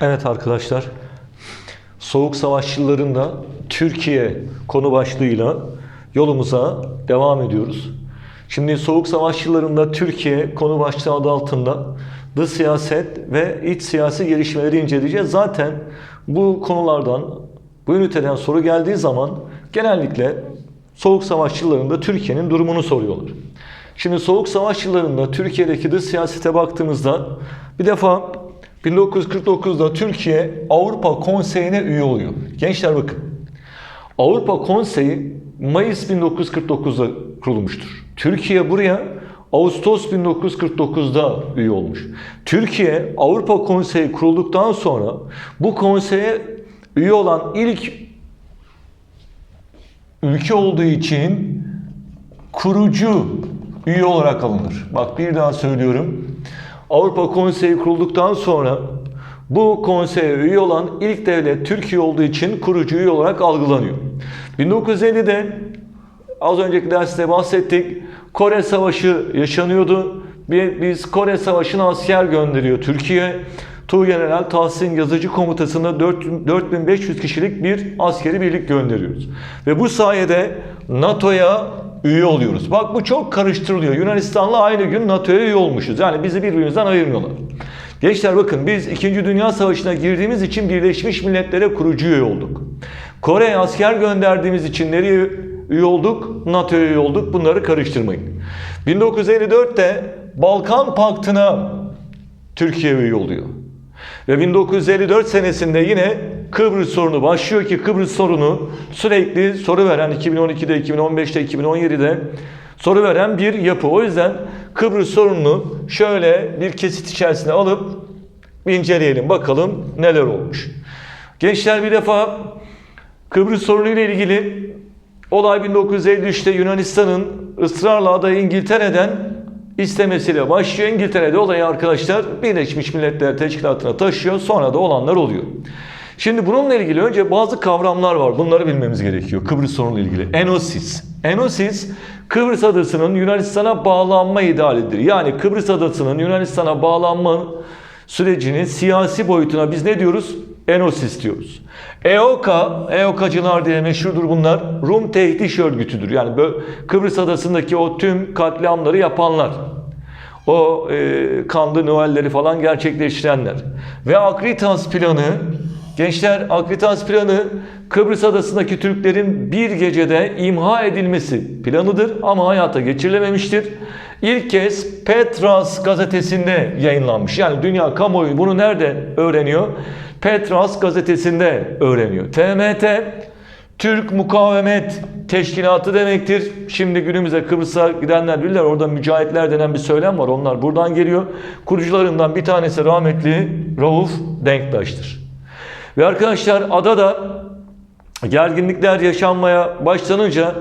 Evet arkadaşlar, Soğuk Savaş yıllarında Türkiye konu başlığıyla yolumuza devam ediyoruz. Şimdi Soğuk Savaş yıllarında Türkiye konu başlığı adı altında dış siyaset ve iç siyasi gelişmeleri inceleyeceğiz. Zaten bu konulardan, bu üniteden soru geldiği zaman genellikle Soğuk Savaş yıllarında Türkiye'nin durumunu soruyorlar. Şimdi Soğuk Savaş yıllarında Türkiye'deki dış siyasete baktığımızda bir defa 1949'da Türkiye Avrupa Konseyi'ne üye oluyor. Gençler bakın. Avrupa Konseyi Mayıs 1949'da kurulmuştur. Türkiye buraya Ağustos 1949'da üye olmuş. Türkiye Avrupa Konseyi kurulduktan sonra bu konseye üye olan ilk ülke olduğu için kurucu üye olarak alınır. Bak bir daha söylüyorum. Avrupa Konseyi kurulduktan sonra bu konseye üye olan ilk devlet Türkiye olduğu için kurucu üye olarak algılanıyor. 1950'de az önceki derste bahsettik. Kore Savaşı yaşanıyordu. Biz Kore Savaşı'na asker gönderiyor Türkiye. Tuğgeneral Tahsin Yazıcı Komutası'nda 4500 kişilik bir askeri birlik gönderiyoruz. Ve bu sayede NATO'ya üye oluyoruz. Bak bu çok karıştırılıyor. Yunanistan'la aynı gün NATO'ya üye olmuşuz. Yani bizi birbirimizden ayırmıyorlar. Gençler bakın biz 2. Dünya Savaşı'na girdiğimiz için Birleşmiş Milletler'e kurucu üye olduk. Kore'ye asker gönderdiğimiz için nereye üye olduk? NATO'ya üye olduk. Bunları karıştırmayın. 1954'te Balkan Paktı'na Türkiye üye oluyor. Ve 1954 senesinde yine Kıbrıs sorunu başlıyor ki Kıbrıs sorunu sürekli soru veren 2012'de, 2015'te, 2017'de soru veren bir yapı. O yüzden Kıbrıs sorununu şöyle bir kesit içerisine alıp inceleyelim. Bakalım neler olmuş. Gençler bir defa Kıbrıs sorunu ile ilgili olay 1953'te Yunanistan'ın ısrarla adayı İngiltere'den istemesiyle başlıyor. İngiltere'de olayı arkadaşlar Birleşmiş Milletler Teşkilatı'na taşıyor. Sonra da olanlar oluyor. Şimdi bununla ilgili önce bazı kavramlar var. Bunları bilmemiz gerekiyor. Kıbrıs sorunuyla ilgili. Enosis. Enosis Kıbrıs adasının Yunanistan'a bağlanma idealidir. Yani Kıbrıs adasının Yunanistan'a bağlanma sürecinin siyasi boyutuna biz ne diyoruz? Enosis diyoruz. EOKA, EOKA'cılar diye meşhurdur bunlar. Rum Tehdit Örgütüdür. Yani Kıbrıs adasındaki o tüm katliamları yapanlar. O e, kanlı Noel'leri falan gerçekleştirenler. Ve Akritas planı, gençler Akritas planı Kıbrıs adasındaki Türklerin bir gecede imha edilmesi planıdır ama hayata geçirilememiştir. İlk kez Petras gazetesinde yayınlanmış. Yani dünya kamuoyu bunu nerede öğreniyor? Petras gazetesinde öğreniyor. TMT Türk Mukavemet Teşkilatı demektir. Şimdi günümüze Kıbrıs'a gidenler bilirler. Orada mücahitler denen bir söylem var. Onlar buradan geliyor. Kurucularından bir tanesi rahmetli Rauf Denktaş'tır. Ve arkadaşlar adada gerginlikler yaşanmaya başlanınca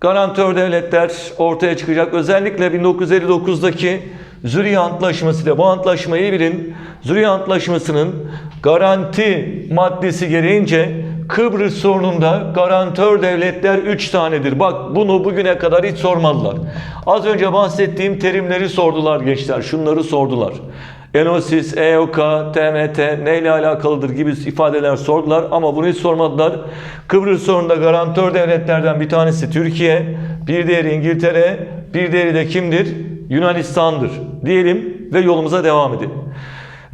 garantör devletler ortaya çıkacak. Özellikle 1959'daki Zürih Antlaşması ile bu antlaşmayı bilin. Zürih Antlaşması'nın garanti maddesi gereğince Kıbrıs sorununda garantör devletler 3 tanedir. Bak bunu bugüne kadar hiç sormadılar. Az önce bahsettiğim terimleri sordular gençler. Şunları sordular. Enosis, EOK, TMT neyle alakalıdır gibi ifadeler sordular ama bunu hiç sormadılar. Kıbrıs sorununda garantör devletlerden bir tanesi Türkiye, bir diğeri İngiltere, bir diğeri de kimdir? Yunanistan'dır diyelim ve yolumuza devam edelim.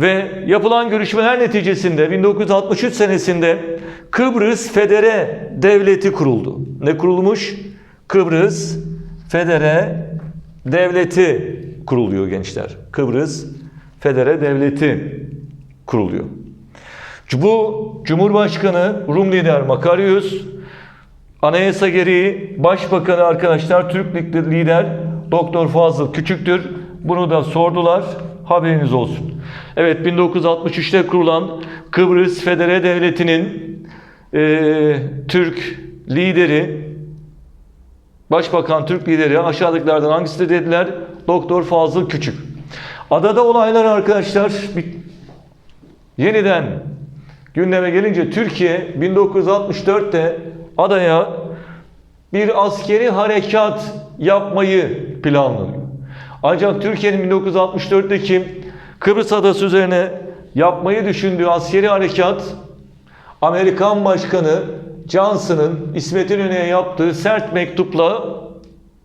Ve yapılan görüşmeler neticesinde 1963 senesinde Kıbrıs Federe Devleti kuruldu. Ne kurulmuş? Kıbrıs Federe Devleti kuruluyor gençler. Kıbrıs Federe Devleti kuruluyor. Bu Cumhurbaşkanı Rum lider Makarios, anayasa gereği Başbakanı arkadaşlar Türk lider Doktor Fazıl Küçüktür. Bunu da sordular. Haberiniz olsun. Evet 1963'te kurulan Kıbrıs Federe Devleti'nin e, Türk lideri Başbakan Türk lideri aşağıdakilerden hangisi dediler? Doktor Fazıl Küçük. Adada olaylar arkadaşlar yeniden gündeme gelince Türkiye 1964'te adaya bir askeri harekat yapmayı planlıyor. Ancak Türkiye'nin 1964'teki Kıbrıs adası üzerine yapmayı düşündüğü askeri harekat Amerikan Başkanı Johnson'ın İsmet İnönü'ye yaptığı sert mektupla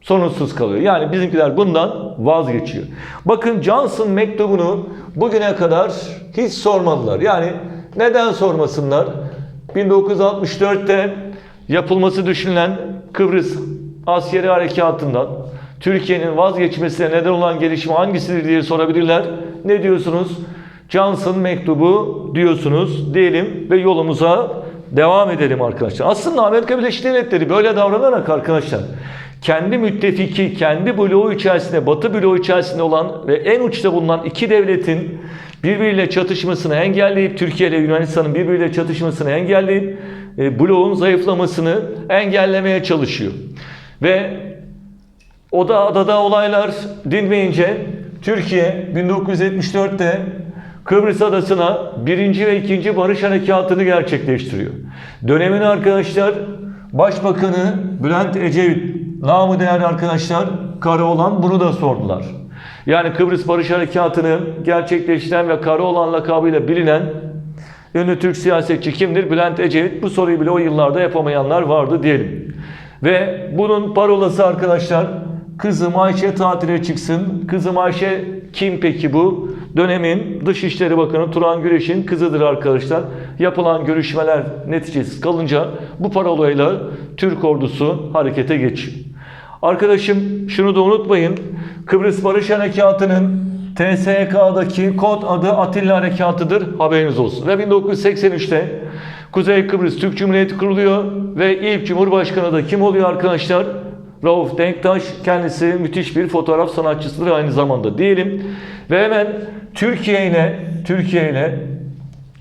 sorunsuz kalıyor. Yani bizimkiler bundan vazgeçiyor. Bakın Johnson mektubunu bugüne kadar hiç sormadılar. Yani neden sormasınlar? 1964'te yapılması düşünülen Kıbrıs askeri harekatından Türkiye'nin vazgeçmesine neden olan gelişme hangisidir diye sorabilirler. Ne diyorsunuz? Johnson mektubu diyorsunuz diyelim ve yolumuza devam edelim arkadaşlar. Aslında Amerika Birleşik Devletleri böyle davranarak arkadaşlar kendi müttefiki, kendi bloğu içerisinde, Batı bloğu içerisinde olan ve en uçta bulunan iki devletin birbiriyle çatışmasını engelleyip, Türkiye ile Yunanistan'ın birbiriyle çatışmasını engelleyip, e, bloğun zayıflamasını engellemeye çalışıyor. Ve o da adada olaylar dinmeyince Türkiye 1974'te Kıbrıs Adası'na birinci ve ikinci barış harekatını gerçekleştiriyor. Dönemin arkadaşlar Başbakanı Bülent Ecevit, namı değerli arkadaşlar Karaoğlan bunu da sordular. Yani Kıbrıs Barış Harekatı'nı gerçekleştiren ve Karaoğlan lakabıyla bilinen ünlü Türk siyasetçi kimdir? Bülent Ecevit. Bu soruyu bile o yıllarda yapamayanlar vardı diyelim. Ve bunun parolası arkadaşlar kızım Ayşe tatile çıksın. Kızım Ayşe kim peki bu? Dönemin Dışişleri Bakanı Turan Güreş'in kızıdır arkadaşlar. Yapılan görüşmeler neticesiz kalınca bu parolayla Türk ordusu harekete geçiyor. Arkadaşım şunu da unutmayın. Kıbrıs Barış Harekatı'nın TSK'daki kod adı Atilla Harekatı'dır. Haberiniz olsun. Ve 1983'te Kuzey Kıbrıs Türk Cumhuriyeti kuruluyor ve ilk Cumhurbaşkanı da kim oluyor arkadaşlar? Rauf Denktaş kendisi müthiş bir fotoğraf sanatçısıdır aynı zamanda diyelim. Ve hemen Türkiye ile Türkiye ile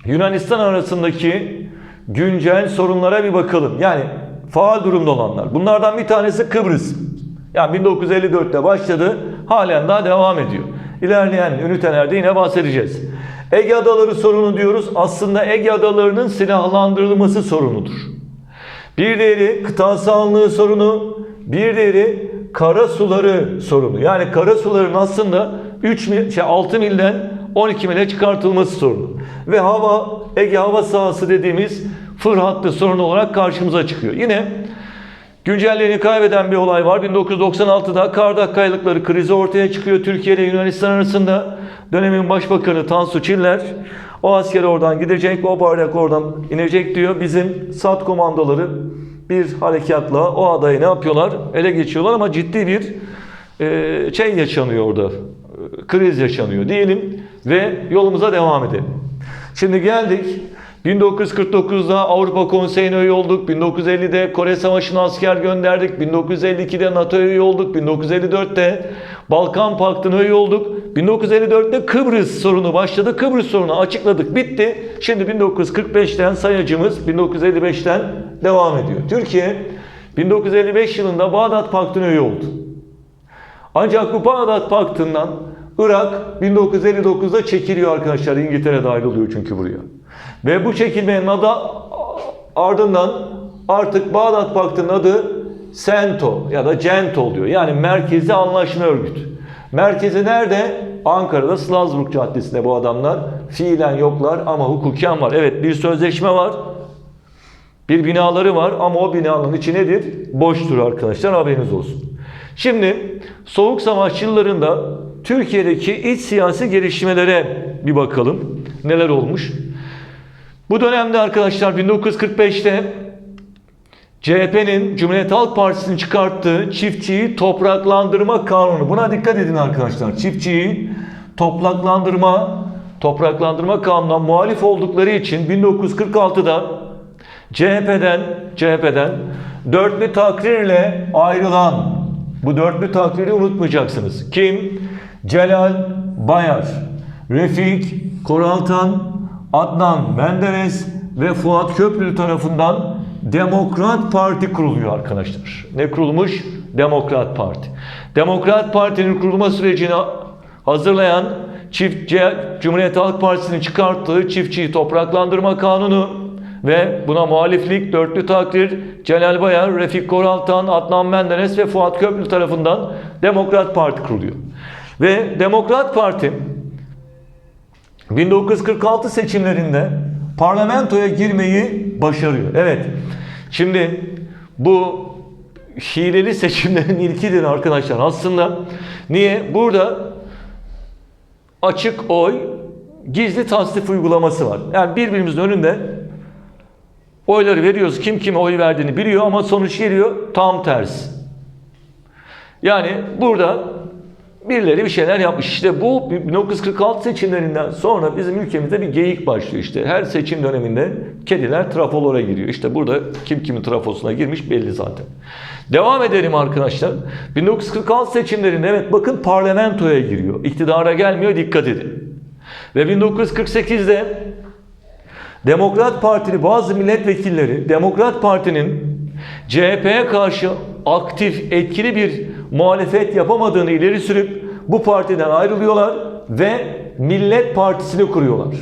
Yunanistan arasındaki güncel sorunlara bir bakalım. Yani faal durumda olanlar. Bunlardan bir tanesi Kıbrıs. Yani 1954'te başladı, halen daha devam ediyor. İlerleyen ünitelerde yine bahsedeceğiz. Ege Adaları sorunu diyoruz. Aslında Ege Adaları'nın silahlandırılması sorunudur. Bir diğeri kıta sahanlığı sorunu, bir diğeri kara suları sorunu. Yani kara suların aslında 3 mil, şey 6 milden 12 mile çıkartılması sorunu. Ve hava, Ege hava sahası dediğimiz fır hattı sorunu olarak karşımıza çıkıyor. Yine güncelliğini kaybeden bir olay var. 1996'da Kardak kayalıkları krizi ortaya çıkıyor Türkiye ile Yunanistan arasında. Dönemin başbakanı Tansu Çiller o asker oradan gidecek, o bayrak oradan inecek diyor. Bizim SAT komandoları bir harekatla o adayı ne yapıyorlar? Ele geçiyorlar ama ciddi bir e, şey yaşanıyor orada. E, Kriz yaşanıyor diyelim ve yolumuza devam edelim. Şimdi geldik 1949'da Avrupa Konseyi'ne üye olduk. 1950'de Kore Savaşı'na asker gönderdik. 1952'de NATO'ya üye olduk. 1954'te Balkan Paktı'na üye olduk. 1954'te Kıbrıs sorunu başladı. Kıbrıs sorunu açıkladık. Bitti. Şimdi 1945'ten sayacımız 1955'ten devam ediyor. Türkiye 1955 yılında Bağdat Paktı'na üye oldu. Ancak bu Bağdat Paktı'ndan Irak 1959'da çekiliyor arkadaşlar. İngiltere dahil oluyor çünkü buraya. Ve bu çekilmenin adı ardından artık Bağdat Paktı'nın adı CENTO ya da CENTO oluyor. Yani Merkezi Anlaşma Örgütü. Merkezi nerede? Ankara'da Slazburg Caddesi'nde bu adamlar. Fiilen yoklar ama hukuken var. Evet bir sözleşme var. Bir binaları var ama o binanın içi nedir? Boştur arkadaşlar haberiniz olsun. Şimdi Soğuk Savaş yıllarında Türkiye'deki iç siyasi gelişmelere bir bakalım. Neler olmuş? Bu dönemde arkadaşlar 1945'te CHP'nin Cumhuriyet Halk Partisi'nin çıkarttığı çiftçiyi topraklandırma kanunu. Buna dikkat edin arkadaşlar. Çiftçiyi topraklandırma topraklandırma kanununa muhalif oldukları için 1946'da CHP'den CHP'den dörtlü takrirle ayrılan bu dörtlü takriri unutmayacaksınız. Kim? Celal Bayar, Refik Koraltan, Adnan Menderes ve Fuat Köprülü tarafından Demokrat Parti kuruluyor arkadaşlar. Ne kurulmuş? Demokrat Parti. Demokrat Parti'nin kurulma sürecini hazırlayan çift Cumhuriyet Halk Partisi'nin çıkarttığı çiftçiyi topraklandırma kanunu ve buna muhaliflik dörtlü takdir Celal Bayar, Refik Koraltan, Adnan Menderes ve Fuat Köprülü tarafından Demokrat Parti kuruluyor. Ve Demokrat Parti 1946 seçimlerinde parlamentoya girmeyi başarıyor. Evet. Şimdi bu hileli seçimlerin ilkidir arkadaşlar. Aslında niye? Burada açık oy, gizli tasnif uygulaması var. Yani birbirimizin önünde oyları veriyoruz. Kim kime oy verdiğini biliyor ama sonuç geliyor tam tersi. Yani burada birileri bir şeyler yapmış. İşte bu 1946 seçimlerinden sonra bizim ülkemizde bir geyik başlıyor işte. Her seçim döneminde kediler trafolara giriyor. İşte burada kim kimin trafosuna girmiş belli zaten. Devam edelim arkadaşlar. 1946 seçimlerinde evet bakın parlamentoya giriyor. İktidara gelmiyor dikkat edin. Ve 1948'de Demokrat Partili bazı milletvekilleri Demokrat Parti'nin CHP'ye karşı aktif, etkili bir muhalefet yapamadığını ileri sürüp bu partiden ayrılıyorlar ve Millet Partisi'ni kuruyorlar.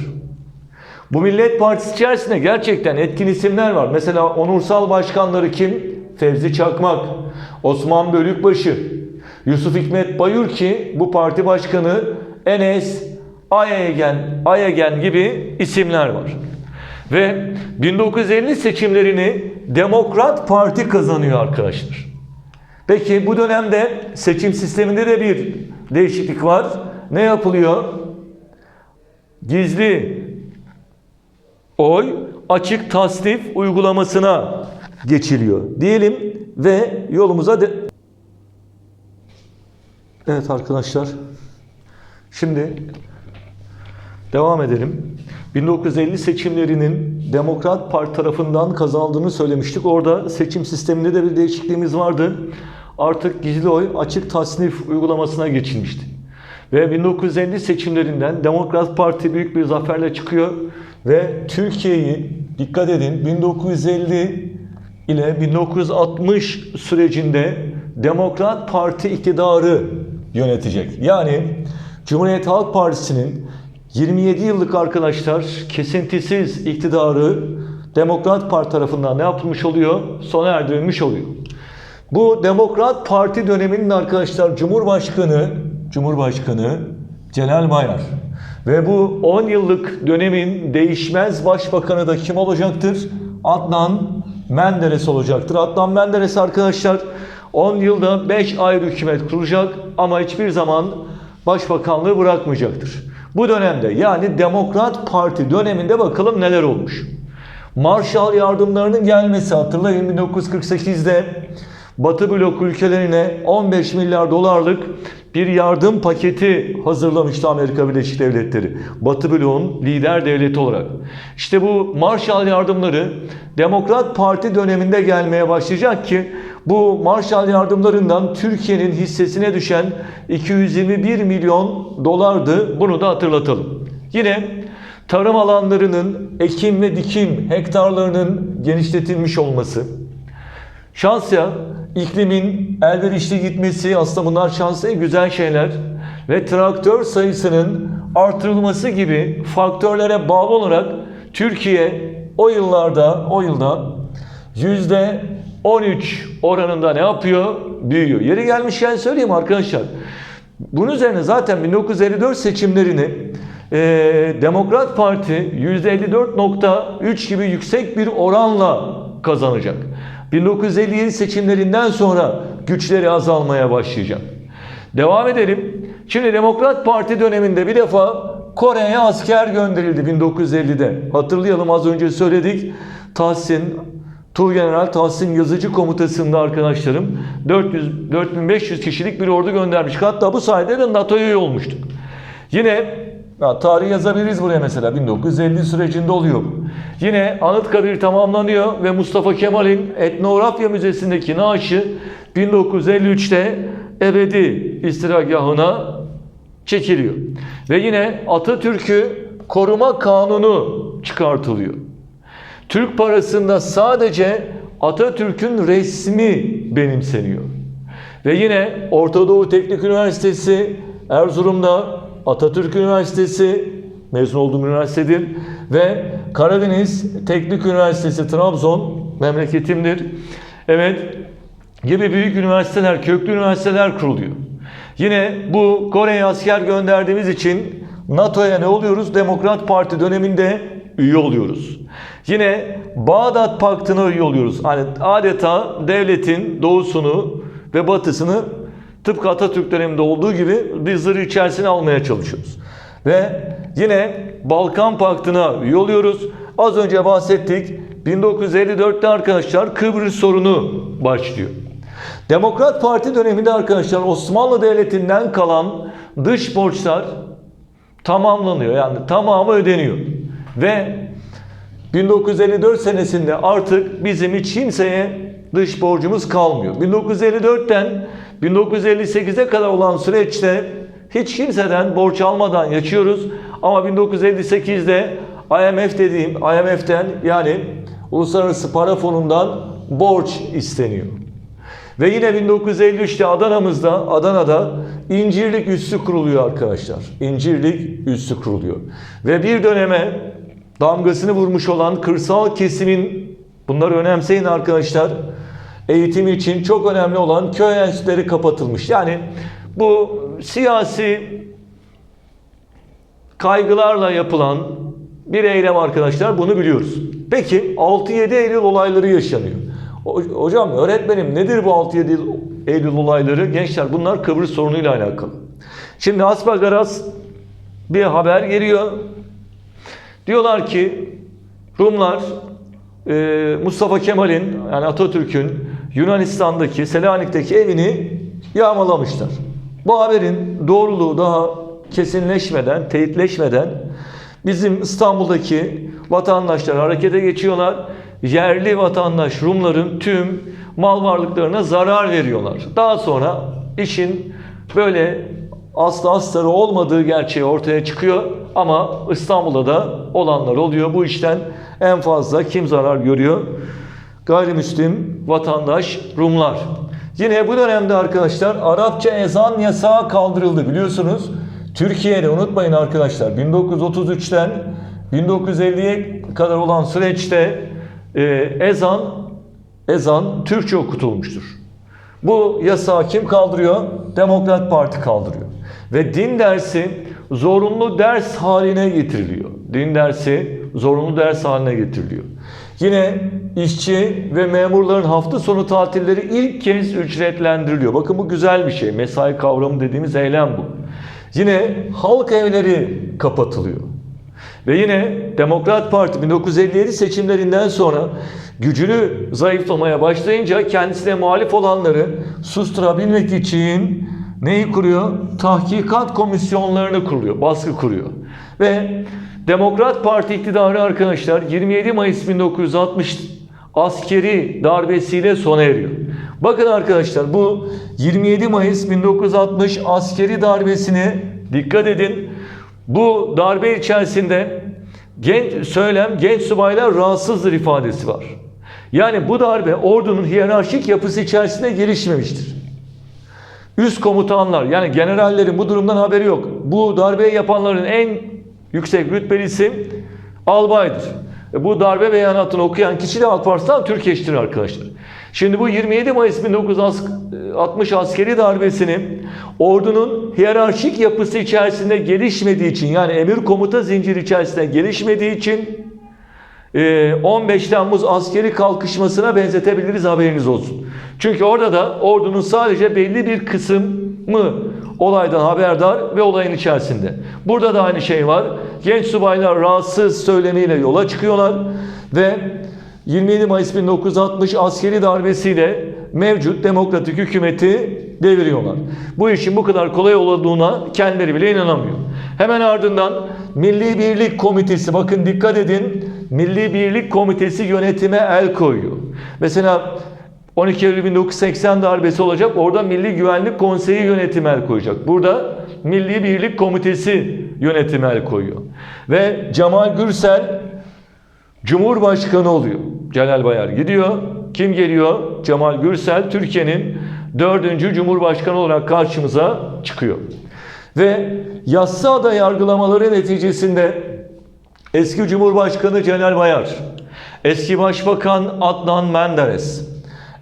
Bu Millet Partisi içerisinde gerçekten etkin isimler var. Mesela onursal başkanları kim? Fevzi Çakmak, Osman Bölükbaşı, Yusuf Hikmet Bayur ki bu parti başkanı Enes Ayegen, Ayegen gibi isimler var. Ve 1950 seçimlerini Demokrat Parti kazanıyor arkadaşlar. Peki bu dönemde seçim sisteminde de bir değişiklik var. Ne yapılıyor? Gizli oy açık tasnif uygulamasına geçiliyor diyelim ve yolumuza de Evet arkadaşlar. Şimdi devam edelim. 1950 seçimlerinin Demokrat Parti tarafından kazandığını söylemiştik. Orada seçim sisteminde de bir değişikliğimiz vardı. Artık gizli oy açık tasnif uygulamasına geçilmişti. Ve 1950 seçimlerinden Demokrat Parti büyük bir zaferle çıkıyor ve Türkiye'yi dikkat edin 1950 ile 1960 sürecinde Demokrat Parti iktidarı yönetecek. Yani Cumhuriyet Halk Partisi'nin 27 yıllık arkadaşlar kesintisiz iktidarı Demokrat Parti tarafından ne yapılmış oluyor? Sona erdirilmiş oluyor. Bu Demokrat Parti döneminin arkadaşlar Cumhurbaşkanı Cumhurbaşkanı Celal Bayar ve bu 10 yıllık dönemin değişmez başbakanı da kim olacaktır? Adnan Menderes olacaktır. Adnan Menderes arkadaşlar 10 yılda 5 ayrı hükümet kuracak ama hiçbir zaman başbakanlığı bırakmayacaktır. Bu dönemde yani Demokrat Parti döneminde bakalım neler olmuş. Marshall yardımlarının gelmesi hatırlayın 1948'de Batı blok ülkelerine 15 milyar dolarlık bir yardım paketi hazırlamıştı Amerika Birleşik Devletleri. Batı bloğun lider devleti olarak. İşte bu Marshall yardımları Demokrat Parti döneminde gelmeye başlayacak ki bu Marshall yardımlarından Türkiye'nin hissesine düşen 221 milyon dolardı. Bunu da hatırlatalım. Yine tarım alanlarının ekim ve dikim hektarlarının genişletilmiş olması. Şansya iklimin elverişli gitmesi aslında bunlar şanslı güzel şeyler ve traktör sayısının artırılması gibi faktörlere bağlı olarak Türkiye o yıllarda o yılda yüzde 13 oranında ne yapıyor? Büyüyor. Yeri gelmişken söyleyeyim arkadaşlar. Bunun üzerine zaten 1954 seçimlerini e, Demokrat Parti %54.3 gibi yüksek bir oranla kazanacak. 1957 seçimlerinden sonra güçleri azalmaya başlayacak. Devam edelim. Şimdi Demokrat Parti döneminde bir defa Kore'ye asker gönderildi 1950'de. Hatırlayalım az önce söyledik. Tahsin, Tuğgeneral Tahsin Yazıcı Komutası'nda arkadaşlarım 400 4500 kişilik bir ordu göndermiş. Hatta bu sayede de NATO'ya üye. Yine ya, tarih yazabiliriz buraya mesela 1950 sürecinde oluyor. Yine Anıtkabir tamamlanıyor ve Mustafa Kemal'in Etnografya Müzesi'ndeki naaşı 1953'te ebedi istiragahına çekiliyor. Ve yine Atatürk'ü koruma kanunu çıkartılıyor. Türk parasında sadece Atatürk'ün resmi benimseniyor. Ve yine Orta Doğu Teknik Üniversitesi Erzurum'da Atatürk Üniversitesi mezun olduğum üniversitedir ve Karadeniz Teknik Üniversitesi Trabzon memleketimdir. Evet gibi büyük üniversiteler, köklü üniversiteler kuruluyor. Yine bu Kore'ye asker gönderdiğimiz için NATO'ya ne oluyoruz? Demokrat Parti döneminde üye oluyoruz. Yine Bağdat Paktı'na üye oluyoruz. Hani adeta devletin doğusunu ve batısını tıpkı Atatürk döneminde olduğu gibi bir zırh içerisine almaya çalışıyoruz. Ve yine Balkan Paktı'na üye oluyoruz. Az önce bahsettik. 1954'te arkadaşlar Kıbrıs sorunu başlıyor. Demokrat Parti döneminde arkadaşlar Osmanlı Devleti'nden kalan dış borçlar tamamlanıyor. Yani tamamı ödeniyor. Ve 1954 senesinde artık bizim hiç kimseye dış borcumuz kalmıyor. 1954'ten 1958'e kadar olan süreçte hiç kimseden borç almadan yaşıyoruz. Ama 1958'de IMF dediğim IMF'den yani Uluslararası Para Fonu'ndan borç isteniyor. Ve yine 1953'te Adana'mızda, Adana'da İncirlik Üssü kuruluyor arkadaşlar. İncirlik Üssü kuruluyor. Ve bir döneme damgasını vurmuş olan kırsal kesimin, bunları önemseyin arkadaşlar, eğitim için çok önemli olan köy enstitüleri kapatılmış. Yani bu siyasi kaygılarla yapılan bir eylem arkadaşlar bunu biliyoruz. Peki 6-7 Eylül olayları yaşanıyor. Hocam öğretmenim nedir bu 6-7 Eylül olayları? Gençler bunlar Kıbrıs sorunuyla alakalı. Şimdi Asbagaras bir haber geliyor. Diyorlar ki Rumlar e, Mustafa Kemal'in yani Atatürk'ün Yunanistan'daki Selanik'teki evini yağmalamışlar. Bu haberin doğruluğu daha kesinleşmeden, teyitleşmeden bizim İstanbul'daki vatandaşlar harekete geçiyorlar. Yerli vatandaş Rumların tüm mal varlıklarına zarar veriyorlar. Daha sonra işin böyle aslı astarı olmadığı gerçeği ortaya çıkıyor ama İstanbul'da da olanlar oluyor. Bu işten en fazla kim zarar görüyor? Gayrimüslim vatandaş Rumlar. Yine bu dönemde arkadaşlar Arapça ezan yasağı kaldırıldı biliyorsunuz. Türkiye'de unutmayın arkadaşlar 1933'ten 1950'ye kadar olan süreçte e, ezan ezan Türkçe okutulmuştur. Bu yasağı kim kaldırıyor? Demokrat Parti kaldırıyor. Ve din dersi zorunlu ders haline getiriliyor. Din dersi zorunlu ders haline getiriliyor. Yine işçi ve memurların hafta sonu tatilleri ilk kez ücretlendiriliyor. Bakın bu güzel bir şey. Mesai kavramı dediğimiz eylem bu. Yine halk evleri kapatılıyor. Ve yine Demokrat Parti 1957 seçimlerinden sonra gücünü zayıflamaya başlayınca kendisine muhalif olanları susturabilmek için neyi kuruyor? Tahkikat komisyonlarını kuruyor, baskı kuruyor. Ve Demokrat Parti iktidarı arkadaşlar 27 Mayıs 1960 askeri darbesiyle sona eriyor. Bakın arkadaşlar bu 27 Mayıs 1960 askeri darbesine dikkat edin. Bu darbe içerisinde genç söylem genç subaylar rahatsızdır ifadesi var. Yani bu darbe ordunun hiyerarşik yapısı içerisinde gelişmemiştir. Üst komutanlar yani generallerin bu durumdan haberi yok. Bu darbeyi yapanların en yüksek rütbelisi albaydır. E bu darbe beyanatını okuyan kişi de Alparslan Türkeş'tir arkadaşlar. Şimdi bu 27 Mayıs 1960 askeri darbesini ordunun hiyerarşik yapısı içerisinde gelişmediği için yani emir komuta zinciri içerisinde gelişmediği için 15 Temmuz askeri kalkışmasına benzetebiliriz haberiniz olsun. Çünkü orada da ordunun sadece belli bir kısmı olaydan haberdar ve olayın içerisinde. Burada da aynı şey var. Genç subaylar rahatsız söylemiyle yola çıkıyorlar ve 27 Mayıs 1960 askeri darbesiyle mevcut demokratik hükümeti deviriyorlar. Bu işin bu kadar kolay olduğuna kendileri bile inanamıyor. Hemen ardından Milli Birlik Komitesi bakın dikkat edin Milli Birlik Komitesi yönetime el koyuyor. Mesela 12 Eylül 1980 darbesi olacak. Orada Milli Güvenlik Konseyi yönetime el koyacak. Burada Milli Birlik Komitesi yönetime el koyuyor. Ve Cemal Gürsel Cumhurbaşkanı oluyor. Celal Bayar gidiyor. Kim geliyor? Cemal Gürsel Türkiye'nin dördüncü Cumhurbaşkanı olarak karşımıza çıkıyor. Ve Yassıada yargılamaları neticesinde eski Cumhurbaşkanı Celal Bayar, eski Başbakan Adnan Menderes,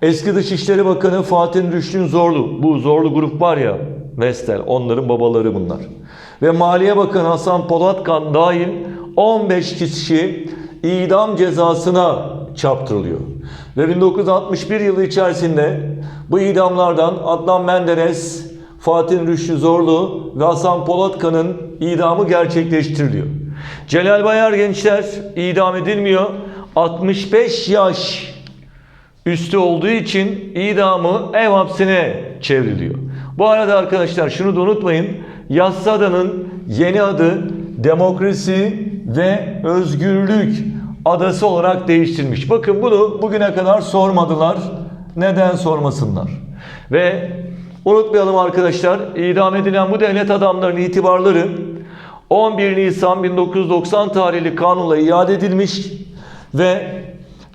eski Dışişleri Bakanı Fatih Rüştün Zorlu, bu Zorlu grup var ya Vestel, onların babaları bunlar. ve Maliye Bakanı Hasan Polatkan dahil 15 kişi idam cezasına çarptırılıyor. Ve 1961 yılı içerisinde bu idamlardan Adnan Menderes, Fatih Rüştü Zorlu ve Hasan Polatkan'ın idamı gerçekleştiriliyor. Celal Bayar gençler idam edilmiyor. 65 yaş üstü olduğu için idamı ev hapsine çevriliyor. Bu arada arkadaşlar şunu da unutmayın. Yassıada'nın yeni adı Demokrasi ve Özgürlük adası olarak değiştirilmiş. Bakın bunu bugüne kadar sormadılar. Neden sormasınlar? Ve unutmayalım arkadaşlar idam edilen bu devlet adamlarının itibarları 11 Nisan 1990 tarihli kanunla iade edilmiş ve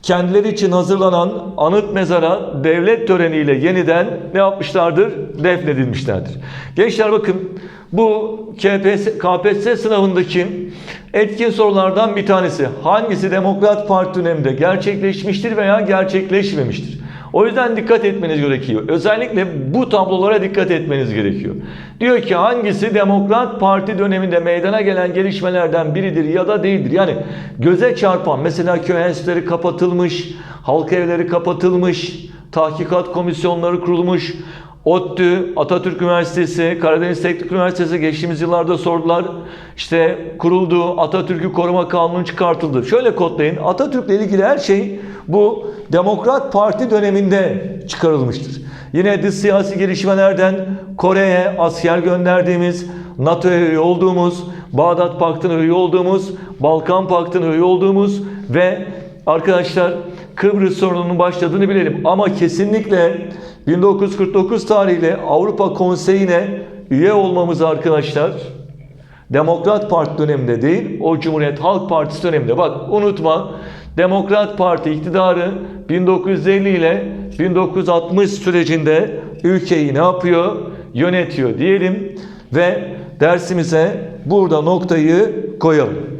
kendileri için hazırlanan anıt mezara devlet töreniyle yeniden ne yapmışlardır? Defnedilmişlerdir. Gençler bakın bu KPSS, KPSS sınavındaki etkin sorulardan bir tanesi. Hangisi Demokrat Parti döneminde gerçekleşmiştir veya gerçekleşmemiştir? O yüzden dikkat etmeniz gerekiyor. Özellikle bu tablolara dikkat etmeniz gerekiyor. Diyor ki hangisi Demokrat Parti döneminde meydana gelen gelişmelerden biridir ya da değildir. Yani göze çarpan mesela köy enstitüleri kapatılmış, halk evleri kapatılmış, tahkikat komisyonları kurulmuş, ODTÜ, Atatürk Üniversitesi, Karadeniz Teknik Üniversitesi geçtiğimiz yıllarda sordular. İşte kuruldu, Atatürk'ü koruma kanunu çıkartıldı. Şöyle kodlayın, Atatürk'le ilgili her şey bu Demokrat Parti döneminde çıkarılmıştır. Yine dış siyasi gelişmelerden Kore'ye asker gönderdiğimiz, NATO'ya üye olduğumuz, Bağdat Paktı'na üye olduğumuz, Balkan Paktı'na üye olduğumuz ve arkadaşlar Kıbrıs sorununun başladığını bilelim. Ama kesinlikle 1949 tarihli Avrupa Konseyi'ne üye olmamız arkadaşlar Demokrat Parti döneminde değil, o Cumhuriyet Halk Partisi döneminde. Bak unutma, Demokrat Parti iktidarı 1950 ile 1960 sürecinde ülkeyi ne yapıyor? Yönetiyor diyelim ve dersimize burada noktayı koyalım.